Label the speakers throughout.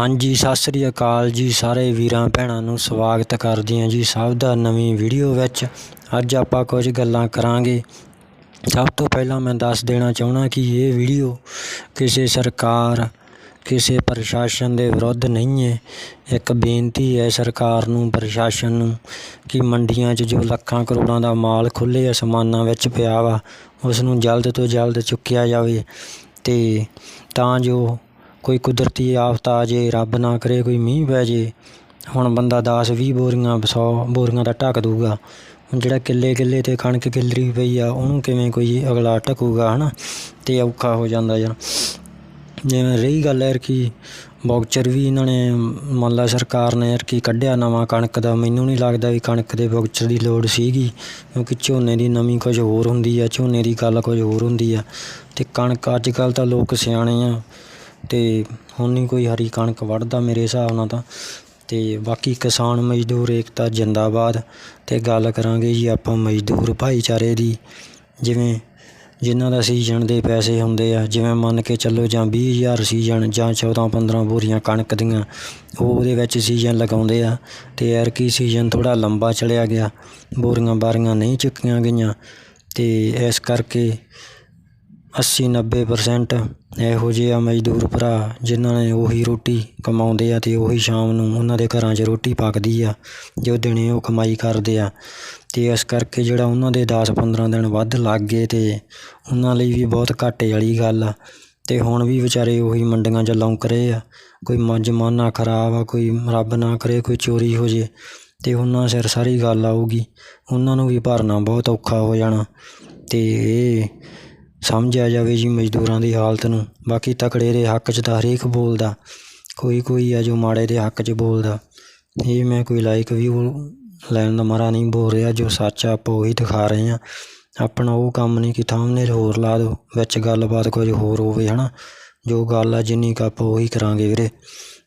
Speaker 1: ਹਾਂਜੀ, ਸਤਿ ਸ੍ਰੀ ਅਕਾਲ ਜੀ ਸਾਰੇ ਵੀਰਾਂ ਭੈਣਾਂ ਨੂੰ ਸਵਾਗਤ ਕਰਦੇ ਹਾਂ ਜੀ ਸਭ ਦਾ ਨਵੀਂ ਵੀਡੀਓ ਵਿੱਚ। ਅੱਜ ਆਪਾਂ ਕੁਝ ਗੱਲਾਂ ਕਰਾਂਗੇ। ਸਭ ਤੋਂ ਪਹਿਲਾਂ ਮੈਂ ਦੱਸ ਦੇਣਾ ਚਾਹੁੰਦਾ ਕਿ ਇਹ ਵੀਡੀਓ ਕਿਸੇ ਸਰਕਾਰ, ਕਿਸੇ ਪ੍ਰਸ਼ਾਸਨ ਦੇ ਵਿਰੁੱਧ ਨਹੀਂ ਹੈ। ਇੱਕ ਬੇਨਤੀ ਹੈ ਸਰਕਾਰ ਨੂੰ, ਪ੍ਰਸ਼ਾਸਨ ਨੂੰ ਕਿ ਮੰਡੀਆਂ 'ਚ ਜੋ ਲੱਖਾਂ ਕਰੋੜਾਂ ਦਾ ਮਾਲ ਖੁੱਲ੍ਹੇ ਅਸਮਾਨਾਂ ਵਿੱਚ ਪਿਆ ਵਾ ਉਸ ਨੂੰ ਜਲਦ ਤੋਂ ਜਲਦ ਚੁੱਕਿਆ ਜਾਵੇ ਅਤੇ ਤਾਂ ਜੋ ਕੋਈ ਕੁਦਰਤੀ ਆਫਤ ਆ ਜੇ, ਰੱਬ ਨਾ ਕਰੇ ਕੋਈ ਮੀਂਹ ਪੈ ਜੇ, ਹੁਣ ਬੰਦਾ 10 20 ਬੋਰੀਆਂ 100 ਬੋਰੀਆਂ ਦਾ ਢੱਕ ਦੂਗਾ ਹੁਣ ਜਿਹੜਾ ਕਿੱਲੇ ਕਿੱਲੇ ਤੇ ਕਣਕ ਗਿੱਲਰੀ ਪਈ ਆ, ਉਹਨੂੰ ਕਿਵੇਂ ਕੋਈ ਅਗਲਾ ਢਕੂਗਾ, ਹਨਾ? ਤੇ ਔਖਾ ਹੋ ਜਾਂਦਾ ਯਾਰ। ਜਿਵੇਂ ਰਹੀ ਗੱਲ ਯਾਰ ਕਿ ਬਾਊਚਰ ਵੀ ਇਹਨਾਂ ਨੇ, ਮੰਨ ਲਾ ਸਰਕਾਰ ਨੇ ਯਾਰ ਕੀ ਕੱਢਿਆ ਨਵਾਂ ਕਣਕ ਦਾ, ਮੈਨੂੰ ਨਹੀਂ ਲੱਗਦਾ ਵੀ ਕਣਕ ਦੇ ਬਾਊਚਰ ਦੀ ਲੋੜ ਸੀਗੀ, ਕਿਉਂਕਿ ਝੋਨੇ ਦੀ ਨਵੀਂ ਕੁਝ ਹੋਰ ਹੁੰਦੀ ਆ, ਝੋਨੇ ਦੀ ਗੱਲ ਕੁਝ ਹੋਰ ਹੁੰਦੀ ਆ। ਤੇ ਕਣਕ ਅੱਜ ਕੱਲ੍ਹ ਤਾਂ ਲੋਕ ਸਿਆਣੇ ਆ। ਤੇ ਹੁਣ ਨਹੀਂ ਕੋਈ ਹਰੀ ਕਣਕ ਵੱਢਦਾ ਮੇਰੇ ਹਿਸਾਬ ਨਾਲ ਤਾਂ। ਤੇ ਬਾਕੀ ਕਿਸਾਨ ਮਜ਼ਦੂਰ ਏਕਤਾ ਜਿੰਦਾਬਾਦ ਤੇ ਗੱਲ ਕਰਾਂਗੇ ਜੀ ਆਪਾਂ ਮਜ਼ਦੂਰ ਭਾਈਚਾਰੇ ਦੀ। ਜਿਵੇਂ ਜਿਨ੍ਹਾਂ ਦਾ ਸੀਜ਼ਨ ਦੇ ਪੈਸੇ ਹੁੰਦੇ ਆ, ਜਿਵੇਂ ਮੰਨ ਕੇ ਚੱਲੋ ਜਾਂ 20000 ਸੀਜ਼ਨ ਜਾਂ 14 15 ਬੋਰੀਆਂ ਕਣਕ ਦੀਆਂ, ਉਹ ਉਹਦੇ ਵਿੱਚ ਸੀਜ਼ਨ ਲਗਾਉਂਦੇ ਆ। ਤੇ ਯਾਰ ਕੀ ਸੀਜ਼ਨ ਥੋੜਾ ਲੰਬਾ ਚਲਿਆ ਗਿਆ, ਬੋਰੀਆਂ ਬਾਰੀਆਂ ਨਹੀਂ ਚੁੱਕੀਆਂ ਗਈਆਂ। ਤੇ ਇਸ ਕਰਕੇ 80 90% ਇਹੋ ਜਿਹੇ ਆ ਮਜ਼ਦੂਰ ਭਰਾ ਜਿਨ੍ਹਾਂ ਨੇ ਉਹੀ ਰੋਟੀ ਕਮਾਉਂਦੇ ਆ ਅਤੇ ਉਹੀ ਸ਼ਾਮ ਨੂੰ ਉਹਨਾਂ ਦੇ ਘਰਾਂ 'ਚ ਰੋਟੀ ਪੱਕਦੀ ਆ, ਜੋ ਦਿਨੇ ਉਹ ਕਮਾਈ ਕਰਦੇ ਆ। ਅਤੇ ਇਸ ਕਰਕੇ ਜਿਹੜਾ ਉਹਨਾਂ ਦੇ 10 15 ਦਿਨ ਵੱਧ ਲੱਗ ਗਏ ਅਤੇ ਉਹਨਾਂ ਲਈ ਵੀ ਬਹੁਤ ਘਾਟੇ ਵਾਲੀ ਗੱਲ ਆ। ਅਤੇ ਹੁਣ ਵੀ ਵਿਚਾਰੇ ਉਹੀ ਮੰਡੀਆਂ 'ਚ ਲੌਂਕ ਰਹੇ ਆ। ਕੋਈ ਮ ਜ਼ਮਾਨਾ ਖਰਾਬ ਆ, ਕੋਈ ਰੱਬ ਨਾ ਕਰੇ, ਕੋਈ ਚੋਰੀ ਹੋ ਜੇ ਅਤੇ ਉਹਨਾਂ ਸਿਰ ਸਾਰੀ ਗੱਲ ਆਊਗੀ। ਉਹਨਾਂ ਨੂੰ ਵੀ ਭਰਨਾ ਬਹੁਤ ਔਖਾ ਹੋ ਜਾਣਾ। ਅਤੇ ਇਹ ਸਮਝਿਆ ਜਾਵੇ ਜੀ ਮਜ਼ਦੂਰਾਂ ਦੀ ਹਾਲਤ ਨੂੰ। ਬਾਕੀ ਤਕੜੇ ਦੇ ਹੱਕ 'ਚ ਤਾਂ ਹਰੇਕ ਬੋਲਦਾ। ਕੋਈ ਕੋਈ ਆ ਜੋ ਮਾੜੇ ਦੇ ਹੱਕ 'ਚ ਬੋਲਦਾ। ਇਹ ਮੈਂ ਕੋਈ ਲਾਈਕ ਵੀ ਲੈਣ ਦਾ ਮਾਰਾ ਨਹੀਂ ਬੋਲ ਰਿਹਾ, ਜੋ ਸੱਚ ਆ, ਆਪਾਂ ਉਹੀ ਦਿਖਾ ਰਹੇ ਹਾਂ। ਆਪਣਾ ਉਹ ਕੰਮ ਨਹੀਂ ਕਿ ਸਾਹਮਣੇ ਹੋਰ ਲਾ ਦਿਓ, ਵਿੱਚ ਗੱਲਬਾਤ ਕੁਝ ਹੋਰ ਹੋਵੇ, ਹਨਾ? ਜੋ ਗੱਲ ਆ, ਜਿੰਨੀ ਕੁ ਆਪਾਂ ਉਹੀ ਕਰਾਂਗੇ ਵੀਰੇ।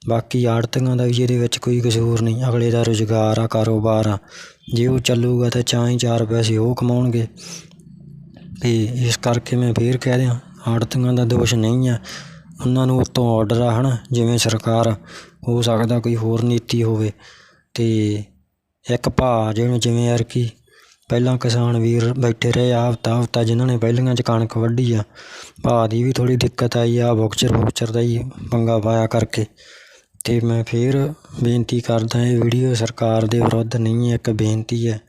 Speaker 1: ਬਾਕੀ ਆੜਤੀਆਂ ਦਾ ਵੀ ਇਹਦੇ ਵਿੱਚ ਕੋਈ ਕਸੂਰ ਨਹੀਂ, ਅਗਲੇ ਦਾ ਰੁਜ਼ਗਾਰ ਆ, ਕਾਰੋਬਾਰ ਆ। ਜੇ ਉਹ ਚੱਲੂਗਾ ਤਾਂ ਚਾਹ ਹੀ ਚਾਰ ਪੈਸੇ ਉਹ ਕਮਾਉਣਗੇ। ਤੇ ਇਸ ਕਰਕੇ ਮੈਂ ਫਿਰ ਕਹਿ ਰਿਹਾ, ਆੜਤੀਆਂ ਦਾ ਦੋਸ਼ ਨਹੀਂ ਆ। ਉਹਨਾਂ ਨੂੰ ਉੱਤੋਂ ਆਰਡਰ ਆ ਹੈ ਨਾ ਜਿਵੇਂ ਸਰਕਾਰ, ਹੋ ਸਕਦਾ ਕੋਈ ਹੋਰ ਨੀਤੀ ਹੋਵੇ। ਅਤੇ ਇੱਕ ਭਾਅ ਜਿਵੇਂ ਜਿਵੇਂ ਯਾਰ ਕਿ ਪਹਿਲਾਂ ਕਿਸਾਨ ਵੀਰ ਬੈਠੇ ਰਹੇ ਆ ਹਫਤਾ ਹਫਤਾ ਜਿਨ੍ਹਾਂ ਨੇ ਪਹਿਲੀਆਂ 'ਚ ਕਣਕ ਵੱਢੀ ਆ। ਭਾਅ ਦੀ ਵੀ ਥੋੜ੍ਹੀ ਦਿੱਕਤ ਆਈ ਆ ਵੋਕਚਰ ਬੌਕਚਰ ਦਾ ਹੀ ਪੰਗਾ ਪਾਇਆ ਕਰਕੇ। ਅਤੇ ਮੈਂ ਫਿਰ ਬੇਨਤੀ ਕਰਦਾ, ਇਹ ਵੀਡੀਓ ਸਰਕਾਰ ਦੇ ਵਿਰੁੱਧ ਨਹੀਂ ਹੈ ਇੱਕ ਬੇਨਤੀ ਹੈ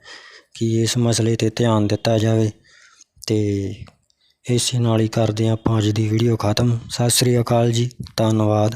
Speaker 1: ਕਿ ਇਸ ਮਸਲੇ ਤੇ ਧਿਆਨ ਦਿੱਤਾ ਜਾਵੇ। ਤੇ ਇਸੇ ਨਾਲ ਹੀ ਕਰਦੇ ਹਾਂ ਆਪਾਂ ਅੱਜ ਦੀ ਵੀਡੀਓ ਖਤਮ। ਸਤਿ ਸ੍ਰੀ ਅਕਾਲ ਜੀ, ਧੰਨਵਾਦ।